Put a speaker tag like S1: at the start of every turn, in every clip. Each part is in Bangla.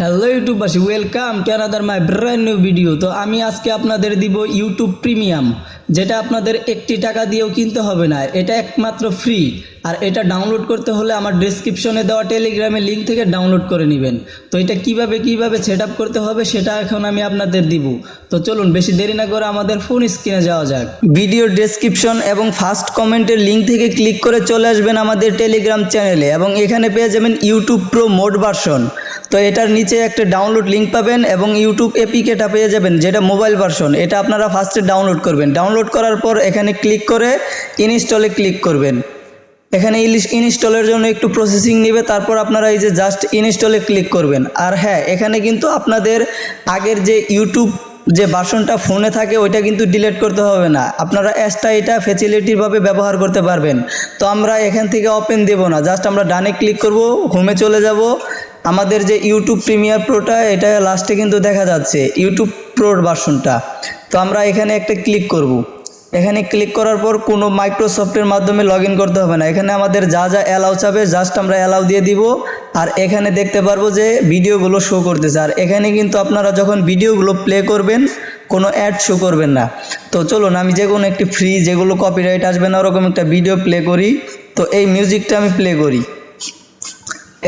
S1: Hello ইউটিউববাসী welcome to another my brand new video তো আমি আজকে আপনাদের দিব ইউটিউব প্রিমিয়াম যেটা আপনাদের একটি টাকা দিয়েও কিনতে হবে না। এটা একমাত্র ফ্রি আর এটা ডাউনলোড করতে হলে আমার ডিসক্রিপশনে দেওয়া টেলিগ্রামের লিঙ্ক থেকে ডাউনলোড করে নেবেন। তো এটা কীভাবে কীভাবে সেট করতে হবে সেটা এখন আমি আপনাদের দিব। তো চলুন, বেশি দেরি না করে আমাদের ফোন স্ক্রিনে যাওয়া যাক। ভিডিও ডেসক্রিপশন এবং ফার্স্ট কমেন্টের লিঙ্ক থেকে ক্লিক করে চলে আসবেন আমাদের টেলিগ্রাম চ্যানেলে এবং এখানে পেয়ে যাবেন ইউটিউব প্রো মোড ভার্সন তো এটার নিচে একটা ডাউনলোড লিঙ্ক পাবেন এবং ইউটিউব এপিকেটা পেয়ে যাবেন, যেটা মোবাইল ভার্সন এটা আপনারা ফার্স্টে ডাউনলোড করবেন। ডাউনলোড করার পর এখানে ক্লিক করে ইনস্টলে ক্লিক করবেন। এখানে ইনস্টলের জন্য একটু প্রসেসিং নেবে, তারপর আপনারা এই যে জাস্ট ইনস্টলে ক্লিক করবেন। আর হ্যাঁ এখানে কিন্তু আপনাদের আগের যে ইউটিউব যে বাসনটা ফোনে থাকে, ওইটা কিন্তু ডিলিট করতে হবে না। আপনারা অ্যাসটা এটা ফেসিলিটিভাবে ব্যবহার করতে পারবেন। তো আমরা এখান থেকে ওপেন দেব না। জাস্ট আমরা ডানে ক্লিক করব হোমে চলে যাব। আমাদের যে ইউটিউব প্রিমিয়ার প্রোটা এটা লাস্টে কিন্তু দেখা যাচ্ছে ইউটিউব প্রোর ভার্সনটা তো আমরা এখানে একটা ক্লিক করব। এখানে ক্লিক করার পর কোনো মাইক্রোসফটের মাধ্যমে লগ ইন করতে হবে না। এখানে আমাদের যা যা অ্যালাউ চাবে জাস্ট আমরা অ্যালাউ দিয়ে দিব। আর এখানে দেখতে পারব যে ভিডিওগুলো শো করতেছে। আর এখানে কিন্তু আপনারা যখন ভিডিওগুলো প্লে করবেন কোনো অ্যাড শো করবেন না। তো চলুন আমি যে কোনো একটি ফ্রি যেগুলো কপিরাইট আসবে না ওরকম একটা ভিডিও প্লে করি। তো এই মিউজিকটা আমি প্লে করি।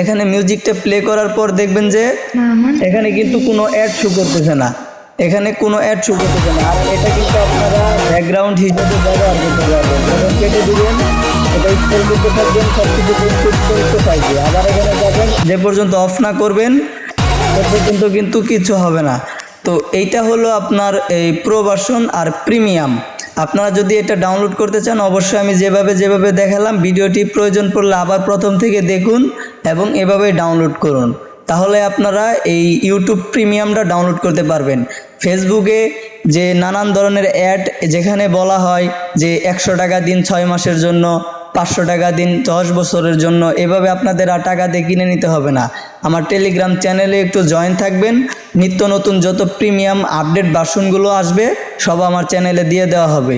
S1: এখানে মিউজিকটা প্লে করার পর দেখবেন যে এখানে কিন্তু কোনো অ্যাড শো করতেছে না। এখানে কোনো অ্যাড শো করতেছে না। আর এটা কিন্তু আপনারা ব্যাকগ্রাউন্ড হিসেবে ব্যবহার করতে পারবেন। যখন কেটে দিবেন, এটা স্কুল করতে থাকবেন সব কিছু করতে থাকবে আবার এখানে যাবেন যে পর্যন্ত অফ না করবেন, সে পর্যন্ত কিন্তু কিছু হবে না। তো এইটা হলো আপনার এই প্রো ভার্সন আর প্রিমিয়াম আপনারা যদি এটা ডাউনলোড করতে চান, অবশ্যই আমি যেভাবে যেভাবে দেখালাম, ভিডিওটি প্রয়োজন পড়লে আবার প্রথম থেকে দেখুন এবং এভাবে ডাউনলোড করুন। তাহলে আপনারা এই ইউটিউব প্রিমিয়ামটা ডাউনলোড করতে পারবেন। ফেসবুকে যে নানান ধরনের অ্যাড যেখানে বলা হয় যে একশো টাকা দিন ছয় মাসের জন্য, পাঁচশো টাকা দিন দশ বছরের জন্য, এভাবে আপনাদের আর টাকা দিয়ে কিনে নিতে হবে না। আমার টেলিগ্রাম চ্যানেলে একটু জয়েন থাকবেন। নিত্য নতুন যত প্রিমিয়াম আপডেট ভার্সনগুলো আসবে, সব আমার চ্যানেলে দিয়ে দেওয়া হবে।